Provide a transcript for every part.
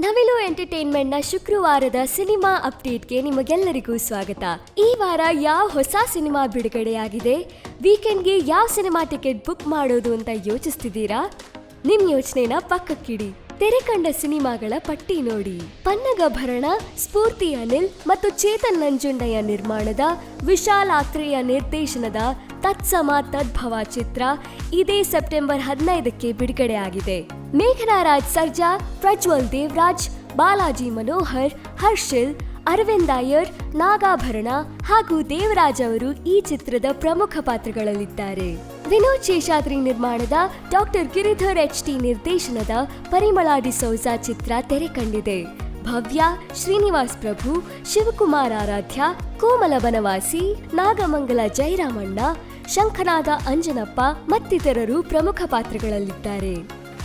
ನವಿಲು ಎಂಟರ್ಟೈನ್ಮೆಂಟ್ನ ಶುಕ್ರವಾರದ ಸಿನಿಮಾ ಅಪ್ಡೇಟ್ಗೆ ನಿಮಗೆಲ್ಲರಿಗೂ ಸ್ವಾಗತ. ಈ ವಾರ ಯಾವ ಹೊಸ ಸಿನಿಮಾ ಬಿಡುಗಡೆಯಾಗಿದೆ? ವೀಕೆಂಡ್ಗೆ ಯಾವ ಸಿನಿಮಾ ಟಿಕೆಟ್ ಬುಕ್ ಮಾಡೋದು ಅಂತ ಯೋಚಿಸ್ತಿದ್ದೀರಾ? ನಿಮ್ಮ ಯೋಚನೆನ ಪಕ್ಕಕ್ಕಿಡಿ. ತೆರೆ ಕಂಡ ಸಿನಿಮಾಗಳ ಪಟ್ಟಿ ನೋಡಿ. ಪನ್ನಗ ಭರಣ ಸ್ಫೂರ್ತಿ ಅನಿಲ್ ಮತ್ತು ಚೇತನ್ ನಂಜುಂಡಯ್ಯ ನಿರ್ಮಾಣದ ವಿಶಾಲ್ ಆತ್ರೇಯ ನಿರ್ದೇಶನದ ತತ್ಸಮ ತದ್ಭವ ಚಿತ್ರ ಇದೇ ಸೆಪ್ಟೆಂಬರ್ ಹದಿನೈದಕ್ಕೆ ಬಿಡುಗಡೆಯಾಗಿದೆ. ಮೇಘನಾ ರಾಜ್ ಸರ್ಜಾ, ಪ್ರಜ್ವಲ್ ದೇವರಾಜ್, ಬಾಲಾಜಿ ಮನೋಹರ್, ಹರ್ಷಿಲ್, ಅರವಿಂದ್ ಅಯ್ಯರ್, ನಾಗಾಭರಣ ಹಾಗೂ ದೇವರಾಜ್ ಅವರು ಈ ಚಿತ್ರದ ಪ್ರಮುಖ ಪಾತ್ರಗಳಲ್ಲಿದ್ದಾರೆ. ವಿನೋದ್ ಶೇಷಾದ್ರಿ ನಿರ್ಮಾಣದ ಡಾಕ್ಟರ್ ಗಿರಿಧರ್ ಎಚ್ ಟಿ ನಿರ್ದೇಶನದ ಪರಿಮಳ ಡಿಸೌಜ ಚಿತ್ರ ತೆರೆ ಕಂಡಿದೆ. ಭವ್ಯ, ಶ್ರೀನಿವಾಸ್ ಪ್ರಭು, ಶಿವಕುಮಾರ್ ಆರಾಧ್ಯ, ಕೋಮಲ ಬನವಾಸಿ, ನಾಗಮಂಗಲ ಜೈರಾಮಣ್ಣ, ಶಂಖನಾದ ಅಂಜನಪ್ಪ ಮತ್ತಿತರರು ಪ್ರಮುಖ ಪಾತ್ರಗಳಲ್ಲಿದ್ದಾರೆ.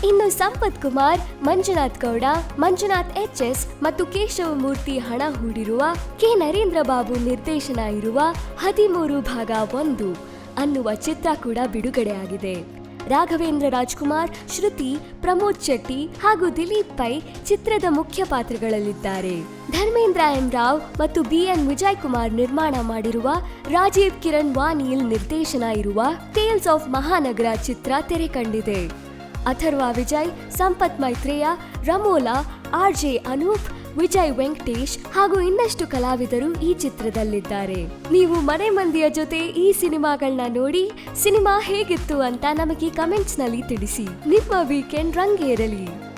ಇನ್ನು ಸಂಪತ್ ಕುಮಾರ್, ಮಂಜುನಾಥ್ ಗೌಡ, ಮಂಜುನಾಥ್ ಎಚ್ ಎಸ್ ಮತ್ತು ಕೇಶವಮೂರ್ತಿ ಹಣ ಹೂಡಿರುವ ಕೆ ನರೇಂದ್ರ ಬಾಬು ನಿರ್ದೇಶನ ಇರುವ ಹದಿಮೂರು ಭಾಗ ಒಂದು. ಅನ್ನುವ ಚಿತ್ರ ಕೂಡ ಬಿಡುಗಡೆಯಾಗಿದೆ. ರಾಘವೇಂದ್ರ ರಾಜ್ಕುಮಾರ್, ಶ್ರುತಿ, ಪ್ರಮೋದ್ ಶೆಟ್ಟಿ ಹಾಗೂ ದಿಲೀಪ್ ಪೈ ಚಿತ್ರದ ಮುಖ್ಯ ಪಾತ್ರಗಳಲ್ಲಿದ್ದಾರೆ. ಧರ್ಮೇಂದ್ರ ಎಂ ರಾವ್ ಮತ್ತು ಬಿ ಎನ್ ವಿಜಯ್ ಕುಮಾರ್ ನಿರ್ಮಾಣ ಮಾಡಿರುವ ರಾಜೀವ್ ಕಿರಣ್ ವಾನಿಲ್ ನಿರ್ದೇಶನ ಇರುವ ಟೇಲ್ಸ್ ಆಫ್ ಮಹಾನಗರ ಚಿತ್ರ ತೆರೆ ಕಂಡಿದೆ. ಅಥರ್ವ ವಿಜಯ್, ಸಂಪತ್ ಮೈತ್ರೇಯ, ರಮೋಲಾ, ಆರ್ ಜೆ ಅನೂಪ್ ವಿಜಯ್ ವೆಂಕಟೇಶ್ ಹಾಗೂ ಇನ್ನಷ್ಟು ಕಲಾವಿದರು ಈ ಚಿತ್ರದಲ್ಲಿದ್ದಾರೆ. ನೀವು ಮನೆ ಮಂದಿಯ ಜೊತೆ ಈ ಸಿನಿಮಾಗಳನ್ನ ನೋಡಿ ಸಿನಿಮಾ ಹೇಗಿತ್ತು ಅಂತ ನಮಗೆ ಕಮೆಂಟ್ಸ್ನಲ್ಲಿ ತಿಳಿಸಿ. ನಿಮ್ಮ ವೀಕೆಂಡ್ ರಂಗೇರಲಿ.